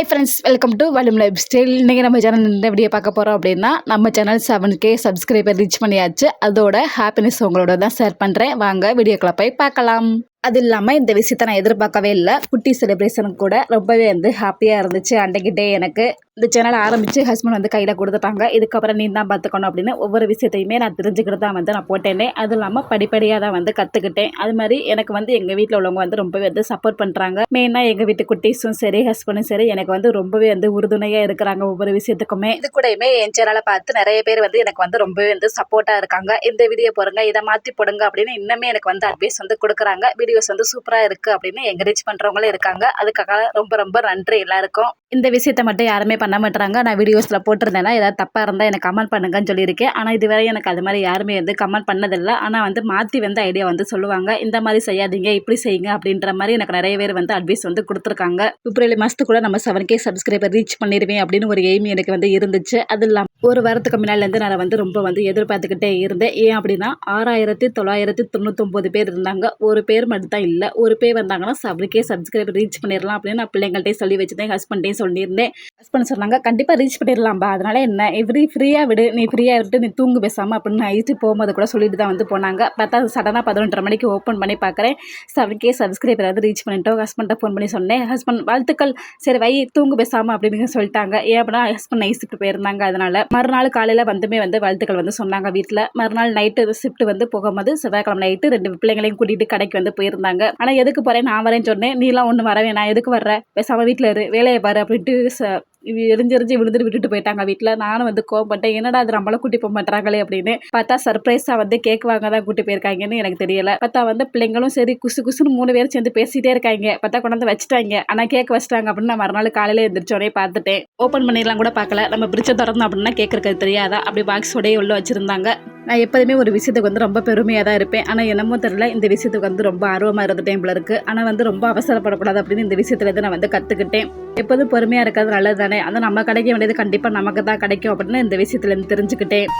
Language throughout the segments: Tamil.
hi friends welcome to வலிம் lifestyle இன்றைக்கி நம்ம சேனல் இந்த வீடியோ பார்க்க போகிறோம் அப்படின்னா நம்ம channel seven K subscriber reach பண்ணியாச்சு. அதோட ஹாப்பினஸ் உங்களோட தான் ஷேர் பண்ணுறேன் வாங்க வீடியோக்குள்ள போய் பார்க்கலாம். அது இல்லாமல் இந்த விஷயத்த நான் எதிர்பார்க்கவே இல்லை. குட்டி செலிப்ரேஷனுக்கு கூட ரொம்பவே வந்து ஹாப்பியாக இருந்துச்சு அன்றைக்கிட்டே எனக்கு. இந்த சேனலை ஆரம்பித்து ஹஸ்பண்ட் வந்து கையில் கொடுத்துட்டாங்க. இதுக்கப்புறம் நீ தான் பார்த்துக்கணும் அப்படின்னு ஒவ்வொரு விஷயத்தையுமே நான் தெரிஞ்சுக்கிட்டு தான் வந்து நான் போட்டேனே. அதுவும் இல்லாமல் படிப்படியாக தான் வந்து கற்றுக்கிட்டேன் அது மாதிரி எனக்கு வந்து எங்கள் வீட்டில் உள்ளவங்க வந்து ரொம்பவே வந்து சப்போர்ட் பண்ணுறாங்க மெயினாக எங்கள் வீட்டு குட்டீஸும் சரி ஹஸ்பண்டும் சரி எனக்கு வந்து ரொம்பவே வந்து உறுதுணையாக இருக்கிறாங்க ஒவ்வொரு விஷயத்துக்குமே. இது கூடயுமே என் சேனலை பார்த்து நிறைய பேர் வந்து எனக்கு வந்து ரொம்பவே வந்து சப்போர்ட்டாக இருக்காங்க. இந்த வீடியோ போடுங்க இதை மாற்றி போடுங்க அப்படின்னு இன்னுமே எனக்கு வந்து அட்வைஸ் வந்து கொடுக்குறாங்க. வீடியோஸ் வந்து சூப்பராக இருக்குது அப்படின்னு என்கரேஜ் பண்ணுறவங்களும் இருக்காங்க. அதுக்காக ரொம்ப ரொம்ப நன்றி எல்லாருக்கும். இந்த விஷயத்தை மட்டும் யாருமே பண்ண மாட்டுறாங்க நான் வீடியோஸில் போட்டிருந்தேன்னா ஏதாவது தப்பாக இருந்தால் எனக்கு கமெண்ட் பண்ணுங்கன்னு சொல்லியிருக்கேன். ஆனால் இதுவரை எனக்கு அது மாதிரி யாருமே வந்து கமெண்ட் பண்ணதில்லை. ஆனால் வந்து மாற்றி வந்து ஐடியா வந்து சொல்லுவாங்க. இந்த மாதிரி செய்யாதீங்க இப்படி செய்யுங்க அப்படின்ற மாதிரி எனக்கு நிறைய பேர் வந்து அட்வைஸ் வந்து கொடுத்துருக்காங்க. பிப்ரவரி மாதத்துக்குள்ள நம்ம செவன் கே சப்ஸ்கிரைபர் ரீச் பண்ணிடுவேன் அப்படின்னு ஒரு எய்ம் எனக்கு வந்து இருந்துச்சு. அது இல்லாமல் ஒரு வாரத்துக்கு முன்னாடிலேருந்து நான் வந்து ரொம்ப வந்து எதிர்பார்த்துக்கிட்டே இருந்தேன். ஏன் அப்படின்னா ஆறாயிரத்தி தொள்ளாயிரத்தி தொண்ணூத்தொம்பது பேர் இருந்தாங்க. ஒரு பேர் மட்டும் தான் இல்லை. ஒரு பேர் வந்தாங்கன்னா செவனுக்கே சப்ஸ்கிரைபர் ரீச் பண்ணிடலாம் அப்படின்னு நான் பிள்ளைங்கள்ட்டே சொல்லி வச்சுருந்தேன். ஹஸ்பண்டையும் சொல்லியிருந்தேன். ஹஸ்பண்ட் சொன்னாங்க. கண்டிப்பாக ரீச் பண்ணிடலாம்பா. அதனால என்ன? எவ்ரி ஃப்ரீயாக விடு. நீ ஃப்ரீயாக விட்டு நீ தூங்கு பேசாமல் அப்படின்னு நைட்டு போகும்போது கூட சொல்லிட்டு தான் வந்து போனாங்க. பார்த்தா சடனாக பதினொன்றரை மணிக்கு ஓப்பன் பண்ணி பார்க்குறேன். செவனுக்கே சப்ஸ்கிரைபர் ஏதாவது ரீச் பண்ணிட்டோம். ஹஸ்பண்ட்டை ஃபோன் பண்ணி சொன்னேன். ஹஸ்பண்ட் வாழ்த்துக்கள். சரி வை தூங்கு பேசாமல் அப்படின்னு சொல்லிட்டாங்க. ஏன் அப்படின்னா ஹஸ்பண்ட் நைட் ஷிஃப்ட் போயிருந்தாங்க. அதனால மறுநாள் காலையில் வந்துமே வந்து வாழ்த்துக்கள் வந்து சொன்னாங்க வீட்டில் மறுநாள் நைட்டு ஷிஃப்ட் வந்து போகும்போது செவ்வாய்க்கிழமை நைட்டு ரெண்டு பிள்ளைங்களையும் கூட்டிகிட்டு கடைக்கு வந்து போயிருந்தாங்க. ஆனால் எதுக்கு போகிறேன் நான் வரேன்னு சொன்னேன். நீலாம் ஒன்று வரவே நான் எதுக்கு வர்ற? பேசாமல் வீட்டில் இரு. வேலையை பாரு அப்படின்ட்டு ச இவ எரிஞ்செரிஞ்சு விழுந்துட்டு விட்டுட்டு போயிட்டாங்க வீட்டில் நானும் வந்து கோவப்பட்டேன் என்னடா அது நம்மள கூட்டி போக மாட்டாங்களே அப்படின்னு. பார்த்தா சர்ப்ரைஸாக வந்து கேக் வாங்க தான் கூட்டி போயிருக்காங்கன்னு எனக்கு தெரியல. பார்த்தா வந்து பிள்ளைங்களும் சரி குசு குசுன்னு மூணு பேரும் சேர்ந்து பேசிட்டே இருக்காங்க. பார்த்தா கொண்டாந்து வச்சுட்டாங்க. ஆனால் கேக் வச்சுட்டாங்க அப்படின்னு நான் மறுநாள் காலையில் எழுந்திரிச்சோடனே பார்த்துட்டேன். ஓப்பன் பண்ணிடலாம் கூட பார்க்கல. நம்ம பிரிட்ஜை திறந்தோம் அப்படின்னா கேக் இருக்கிறது தெரியாதா? அப்படி பாக்ஸோடய உள்ள வச்சுருந்தாங்க. நான் எப்போதுமே ஒரு விஷயத்துக்கு வந்து ரொம்ப பெருமையாக தான் இருப்பேன். ஆனால் என்னமோ தெரியல இந்த விஷயத்துக்கு வந்து ரொம்ப ஆர்வமாக இருந்த டைமில் இருக்குது ஆனால் வந்து ரொம்ப அவசரப்படக்கூடாது அப்படின்னு இந்த விஷயத்துலேருந்து நான் வந்து கற்றுக்கிட்டேன் எப்போதும் பொறுமையாக இருக்கிறது நல்லது தானே ஆனால் நம்ம கிடைக்க வேண்டியது கண்டிப்பாக நமக்கு தான் கிடைக்கும் அப்படின்னு இந்த விஷயத்துலேருந்து தெரிஞ்சுக்கிட்டேன்.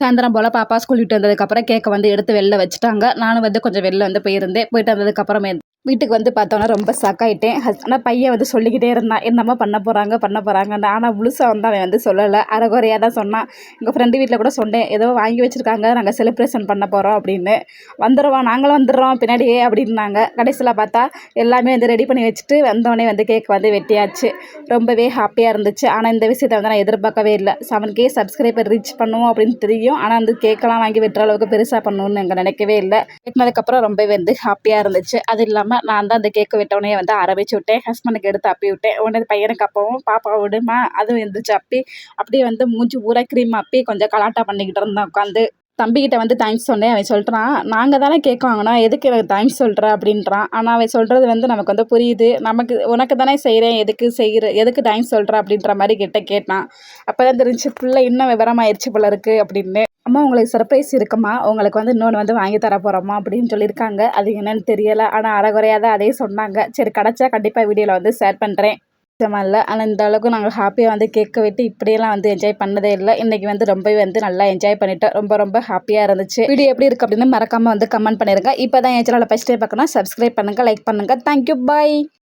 சாயந்தரம் போல் பாப்பா ஸ்கூல் விட்டு வந்ததுக்கப்புறம் கேக்கை வந்து எடுத்து வெளில வச்சுட்டாங்க. நானும் வந்து கொஞ்சம் வெளில வந்து போயிருந்தேன். போயிட்டு வந்ததுக்கப்புறமே வீட்டுக்கு வந்து பார்த்தோன்னா ரொம்ப சக்காயிட்டேன் ஹஸ் ஆனால் பையன் வந்து சொல்லிக்கிட்டே இருந்தான். என்னம்மா பண்ண போகிறாங்க பண்ண போகிறாங்கன்னு ஆனால் முழுசாக வந்து அவன் வந்து சொல்லலை. அரைகுறையாக தான் சொன்னான். எங்கள் ஃப்ரெண்டு வீட்டில் கூட சொன்னேன். ஏதோ வாங்கி வச்சுருக்காங்க நாங்கள் செலிப்ரேஷன் பண்ண போகிறோம் அப்படின்னு. வந்துடுவோம் நாங்களும் வந்துடுறோம் பின்னாடியே அப்படின்னாங்க. கடைசியில் பார்த்தா எல்லாமே வந்து ரெடி பண்ணி வச்சுட்டு வந்தோடனே வந்து கேக் வந்து வெட்டியாச்சு. ரொம்பவே ஹாப்பியாக இருந்துச்சு. ஆனால் இந்த விஷயத்தை வந்து நான் எதிர்பார்க்கவே இல்லை. செவன் கே சப்ஸ்கிரைபர் ரீச் பண்ணுவோம் அப்படின்னு தெரியும். ஆனால் அந்த கேக்கெல்லாம் வாங்கி வெட்டுற அளவுக்கு பெருசாக பண்ணணும்னு எங்கள் நினைக்கவே இல்லை. வெட்டினதுக்கப்புறம் ரொம்பவே வந்து ஹாப்பியாக இருந்துச்சு. அது இல்லாமல் நான் தான் அந்த கேக்கு வெட்டவுடனே வந்து ஆரம்பிச்சு விட்டேன். ஹஸ்பண்டுக்கு எடுத்து அப்பி விட்டேன். உடனே பையனுக்கு அப்பவும் பாப்பா விடுமா? அதுவும் இருந்துச்சு அப்பி அப்படியே வந்து மூஞ்சி பூரா க்ரீம் அப்பி கொஞ்சம் கலாட்டா பண்ணிக்கிட்டு இருந்தேன் உட்காந்து. தம்பிக்கிட்ட வந்து தேங்க்ஸ் சொன்னேன். அவன் சொல்கிறான் நாங்கள் தானே கேட்க வாங்கினோம். எதுக்கு எனக்கு தேங்க்ஸ் சொல்கிற அப்படின்றான். ஆனால் அவன் சொல்கிறது வந்து நமக்கு வந்து புரியுது. நமக்கு உனக்கு தானே செய்கிறேன் எதுக்கு செய்கிற எதுக்கு தேங்க்ஸ் சொல்கிற அப்படின்ற மாதிரி கிட்ட கேட்டான். அப்போ தான் தெரிஞ்சு ஃபுல்லாக இன்னும் விவரமாயிருச்சு போல இருக்குது அப்படின்னு. அம்மா உங்களுக்கு சர்ப்ரைஸ் இருக்குமா? உங்களுக்கு வந்து இன்னொன்று வந்து வாங்கி தர போகிறோமா அப்படின்னு சொல்லியிருக்காங்க. அது என்னன்னு தெரியலை. ஆனால் அறகுறையாக தான் அதே சொன்னாங்க. சரி கிடச்சா கண்டிப்பாக வீடியோவில் வந்து ஷேர் பண்ணுறேன் நிச்சயமா இல்லை. ஆனால் இந்த அளவுக்கு நாங்கள் ஹாப்பியாக வந்து கேட்க விட்டு இப்படியெல்லாம் வந்து என்ஜாய் பண்ணதே இல்லை. இன்றைக்கி வந்து ரொம்பவே வந்து நல்லா என்ஜாய் பண்ணிட்டோம். ரொம்ப ரொம்ப ஹாப்பியாக இருந்துச்சு. வீடியோ எப்படி இருக்குது அப்படின்னு மறக்காமல் வந்து கமெண்ட் பண்ணிடுங்க இப்போ தான் என் சேனலில் ஃபஸ்ட் டைம் பார்க்கணும் சப்ஸ்கிரைப் பண்ணுங்கள் லைக் பண்ணுங்கள் தேங்க்யூ பாய்